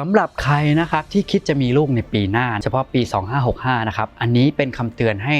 สำหรับใครนะครับที่คิดจะมีลูกในปีหน้า เฉพาะปี 2565 นะครับ อันนี้เป็นคำเตือนให้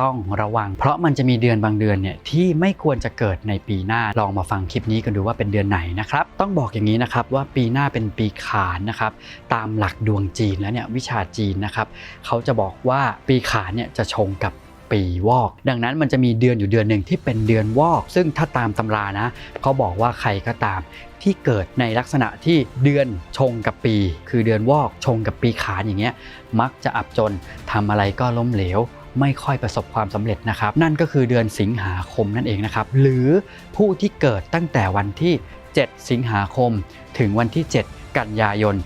ต้องระวัง เพราะมันจะมีเดือนบางเดือนเนี่ยที่ไม่ควรจะเกิดในปีหน้า ลองมาฟังคลิปนี้กันดูว่าเป็นเดือนไหนนะครับ ต้องบอกอย่างนี้นะครับว่าปีหน้าเป็นปีขานนะครับ ตามหลักดวงจีนแล้วเนี่ยวิชาจีนนะครับเขาจะบอกว่าปีขานเนี่ยจะชงกับ ปีวอก ดังนั้นมันจะมีเดือนอยู่เดือนหนึ่งที่เป็นเดือนวอก ซึ่งถ้าตามตำรานะเขาบอกว่าใครก็ตามที่เกิดในลักษณะที่เดือนชงกับปี คือเดือนวอกชงกับปีขานอย่างเงี้ยมักจะอับจนทำอะไรก็ล้มเหลว ไม่ค่อยประสบความสำเร็จนะครับ นั่นก็คือเดือนสิงหาคมนั่นเองนะครับ หรือผู้ที่เกิดตั้งแต่วันที่ 7 สิงหาคม ถึงวันที่ 7 กันยายน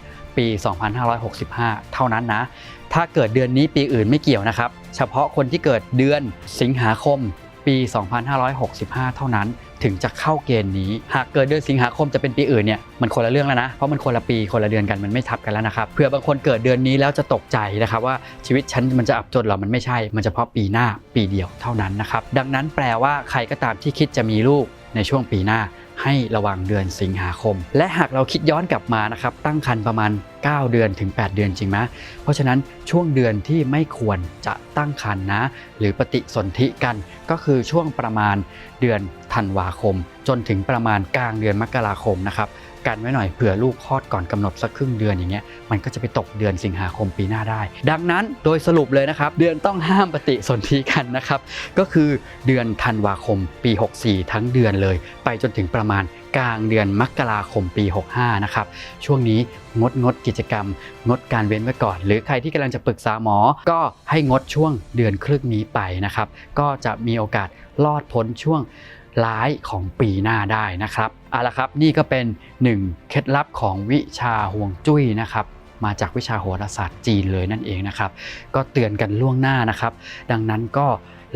ปี 2565 เท่านั้นนะ ถ้าเกิดเดือนนี้ปีอื่นไม่เกี่ยวนะครับ เฉพาะคนที่เกิดเดือนสิงหาคมปี 2565 เท่านั้นถึงจะเข้าเกณฑ์นี้ หากเกิดเดือนสิงหาคมจะเป็นปีอื่นเนี่ยมันคนละเรื่องแล้วนะ เพราะมันคนละปีคนละเดือนกันมันไม่ทับกันแล้วนะครับเผื่อบางคนเกิดเดือนนี้แล้วจะตกใจนะครับว่าชีวิตฉันมันจะอับจนหรอมันไม่ใช่ มันเฉพาะปีหน้าปีเดียวเท่านั้นนะครับดังนั้นแปลว่าใครก็ตามที่คิดจะมีลูกในช่วงปีหน้า ให้ระวังเดือนสิงหาคม และหากเราคิดย้อนกลับมานะครับตั้งครรภ์ประมาณ 9 เดือนถึง 8 เดือนจริงไหมเพราะฉะนั้นช่วงเดือนที่ไม่ควรจะตั้งครรภ์นะ หรือปฏิสนธิกันก็คือช่วงประมาณเดือนธันวาคม จนถึงประมาณกลางเดือนมกราคมนะครับกันไว้หน่อยเผื่อลูกคลอดก่อนกำหนดสักครึ่งเดือนอย่างเงี้ยมันก็จะไปตกเดือนสิงหาคมปีหน้าได้ ดังนั้นโดยสรุปเลยนะครับ เดือนต้องห้ามปฏิสนธิกันนะครับ ก็คือเดือนธันวาคมปี 64 ทั้งเดือนเลย ไปจนถึงประมาณกลางเดือนมกราคมปี 65 นะครับ ช่วงนี้งดงดกิจกรรม งดการเว้นไว้ก่อน หรือใครที่กำลังจะปรึกษาหมอ ก็ให้งดช่วงเดือนครึ่งนี้ไปนะครับ ก็จะมีโอกาสรอดพ้นช่วงร้ายของปีหน้าได้นะครับเอาละครับนี่ก็เป็นหนึ่งเคล็ดลับของวิชาห่วงจุ้ยนะครับมาจากวิชาโหราศาสตร์จีนเลยนั่นเองนะครับ ก็เตือนกันล่วงหน้านะครับ ดังนั้นก็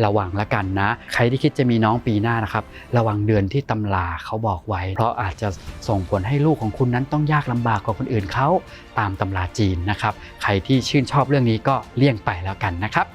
ระวังละกันนะ ใครที่คิดจะมีน้องปีหน้านะครับ ระวังเดือนที่ตำราเขาบอกไว้ เพราะอาจจะส่งผลให้ลูกของคุณนั้นต้องยากลำบากกว่าคนอื่นเขาตามตำราจีนนะครับ ใครที่ชื่นชอบเรื่องนี้ก็เลี่ยงไปแล้วกันนะครับ